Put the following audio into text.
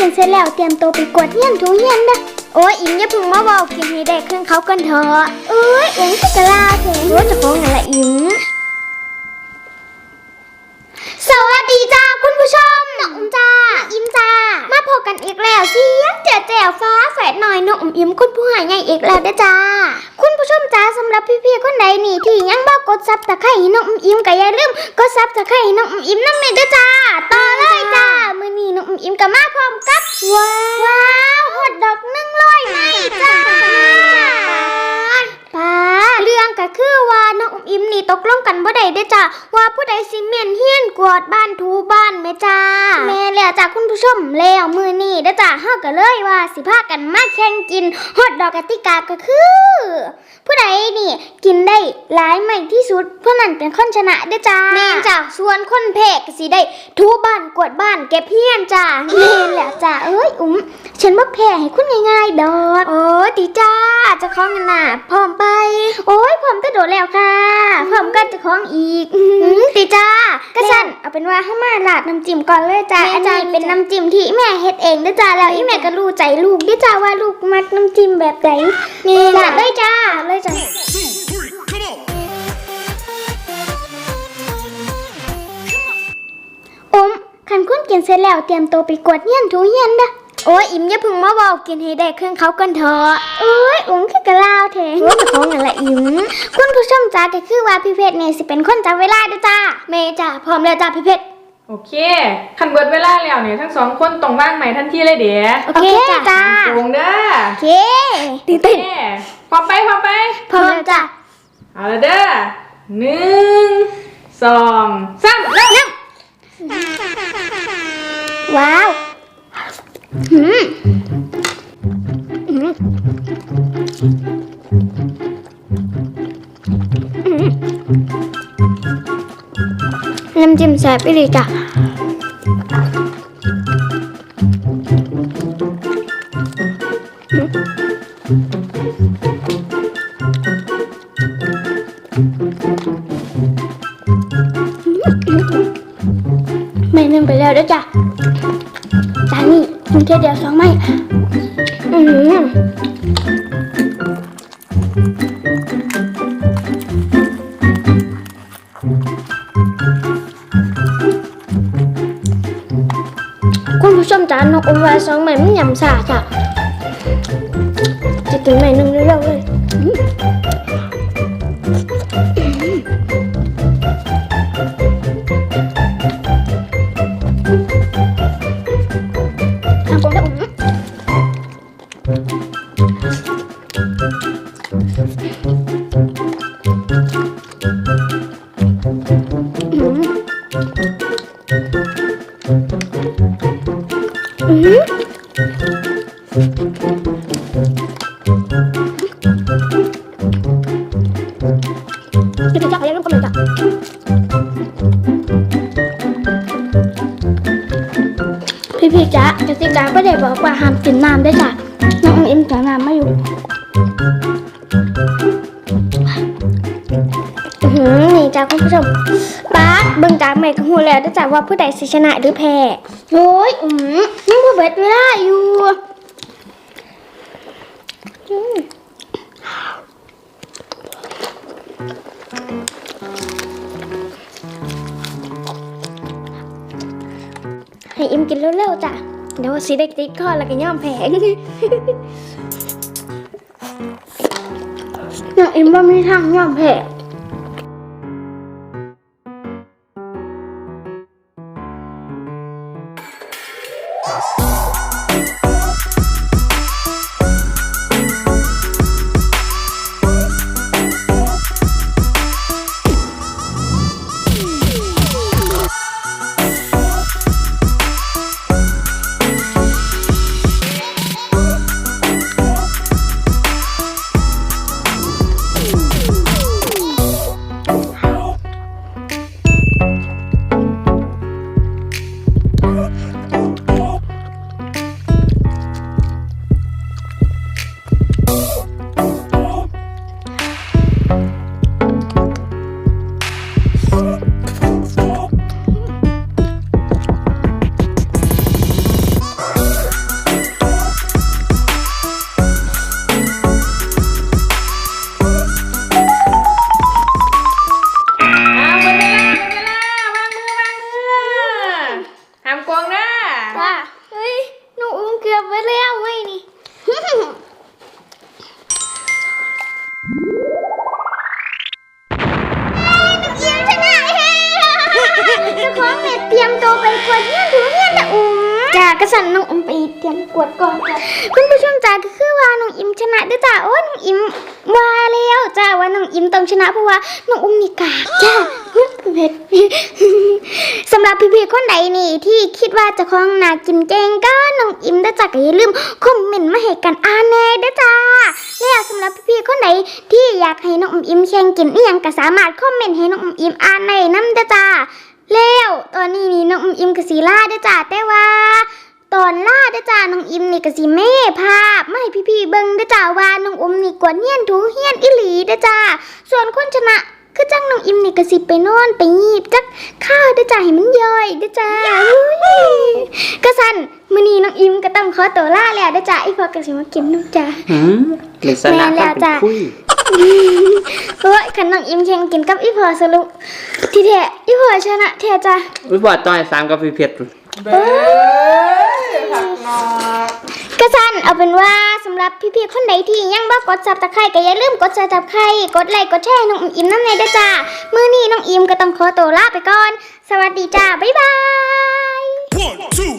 กินเสร็จแล้วเตรียมตัวไปกวาดเฮียนถูเฮียนนะโอ้ยอิมอย่าเพึ่งมาบอกกินให้ได้เครื่องเขากันเถอะเอ้ยอิมจะกะลาเถอะว่าจะฟ้องอะไรอิมสวัสดีจ้าคุณ ผู้ชมน้องอุ้มจ้าอิมจ้า มาพบกันอีกแล้วเสียงแจ๋แจ๋วฟ้าแฝดหน่อยนกอุ้มอิมคุณผู้หายใหญ่อีกแล้วเด้อจ้า คุณผู้ชมจ้าสำหรับพี่ๆคนใดนี่ที่ยังบ่กดซับตะไคร้ให้น้องอุ้มอิมก็อย่าลืมกดซับตะไคร้ให้น้องอุ้มอิมนั่นเองเด้อจ้าต่อเลยจ้ามื้อนี้นกอุ้มอิมก็มาพร้อมกับว้าวว้าวฮอตดอกหนึ่งร้อยไม้จ้าป้าเรื่องก็คือว่าน้องอุ้มอิมนี่ตกลงกันบ่ ได้เด้อจ้าว่าผู้ใดสิเมียนเฮียนกวาดบ้านถูบ้านแม่จ้าแม่แล้วจ้าคุณผู้ชมแล้วมื้อนี้เด้อจ้าเฮาก็เลยว่าสิพากันมาแข่งกินฮอตดอกกติกาก็คือ ผู้ใดนี่กินได้หลายไม่ที่สุดผู้นั้นเป็นคนชนะเด้อจ้าแม่นจ้าส่วนคนแพ้ก็สิได้ทูบ้านกวาดบ้านเก็บเฮียนจ้าแม่นแล้วจ้าเอ้ยอุ้ม ฉันบ่แพ้ให้คุณง่ายๆ ดอก โอ้ติจ้าเจะคล้าของกันน่ะพร้อมไป โอ้ยพร้อมก็โดดแล้วค่ะพร้อมก็เจะคล้าของอีกอืมติจ้าก็สั่นเอาเป็นว่าเฮามาลาดน้ำจิ้มก่อนเลยจ้าอันนี้เป็นน้ำจิ้มที่แม่เฮ็ดเองเด้อจ้าแล้วอีแม่ก็รู้ใจลูกเด้อจ้าว่าลูกมักน้ำจิ้มแบบใดนี่ลาดเลยจ้าเลยจ้า two, three, come on! อมคันคุณกินเสร็จแล้วเตรียมตัวไปกวาดเฮียนถูเฮียนเด้อ โอ้ยอิมอย่าเพึ่งมาบอกกินให้ได้เครื่องเขากันเถอะโอ้ยอุ้มคือกะลาวแท้ว่าจะของอะไรอิมคุณผู้ชมจ้าก็คือว่าพี่เพชรเนี่ยสิเป็นคนจับเวลาเด้อจ้าเมย์จ้าพร้อมแล้วจ้าพี่เพชรโอเคคันเบิดเวลาแล้วเนี่ยทั้งสองคนต้องว่างใหม่ทันทีเลยเดี๋ยวโอเคจ้าโกงเด้อโอเคตื่นเต้นโอเคพร้อมไปพร้อมไปพร้อมแล้วจ้าเอาละเด้อหนึ่งสองสามเริ่มว้าวหืมหืมหืม น้ำจิ้มแซ่บไปเลยจ้ะไม่นึ่งไปแล้วด้อจ้ะานนี้กินแค่เดียวสองไม่อืมคุณผู้ชมจ้านกอมไว้สองใหม่มันยำสาจ้ะจะกินใหม่หนึ่งเร็วๆเลย จะจับอะไรลูกกันเลยจ้พี่พี่จ๊ะกติกาก็ได้บอกว่าห้ามกินน้ำได้จ้ะน้องเอิมกินน้ำไม่อยู่อือนี่จ้ะคุณผู้ชม เบิ่งจากใหม่ก็หูแล้วได้อจ้ะว่าผู้ใดสิชนะหรือแพ้โอ้ยอืมยังบ่เบิดเวลาอยู่อืมให้อิมกินเร็วๆจ้ะเดี๋ยวสิได้ติดคอแล้วก็ย่อมแพ้น้องอิมว่าไม่ทางย่อมแพ้ก podcast. กระสันน้องอุ้มไปเตรียมกวดก่อนจ้ะคุณผู้ชมจ้าก็คือว่าน้องอิมชนะด้อจ้าโอ้ยน้องอิมว่าแล้วจ้าว่าน้องอิมต้องชนะเพราะว่าน้องอุ้มมีกาจ้าเผ็ดสำหรับพี่ๆคนใดนี่ที่คิดว่าจะคล้องนากินเจงก็น้องอิมเด้จ้ากอย่าลืมคอมเมนต์มาให้กันอ่านแน่ด้จ้าแล้วสำหรับพี่ๆคนไหนที่อยากให้น้องอิมแข่งกินอีหยังก็สามารถคอมเมนต์ให้น้องอิมอ่านในน้ำเด้จ้าแล้วตอนนี้นี่น้องอิมก็สีล่าด้จ้าแต่ว่า อนล่าเด้อจ้าน้องอิมนี่ก็สิแม่ภาพมาให้พี่ๆเบิ่งเด้อจ้าว่าน้องอมนี่กวดเฮียนถูเฮียนอีหลีเด้อจ้าส่วนคนชนะคือจังน้องอิมนี่ก็สิไปนอนไปงีบจักข้าวเด้อจ้าให้มันย่อยเด้อจ้าอุ้ยก็สั่นมื้อนี้น้องอิมก็ต้องขอตัวลาแล้วเด้อจ้าอีพอก็สิมากินน้ำจ้าหืมหรือสนะแม่แล้ก็วเป็นจ้ะคุยเพราะว่าขันน้องอิมแข่งกินกับอีพอสรุปที่แท้อีพอชนะแท้จ้ะอุ้ยบอดต่อยสามกับพี่เพชรเบ้ย ผักนอกกระสันเอาเป็นว่าสำหรับพี่ๆคนใดที่ยังบ่กดซับตะไคร้ก็อย่าลืมกดซับตะไคร้กดไลค์กดแชร์ให้น้องอิมน้ำในเด้อจ้ามื้อนี้น้องอิมก็ต้องขอตัวลาไปก่อน สวัสดีจ้าบ๊ายบาย One, two,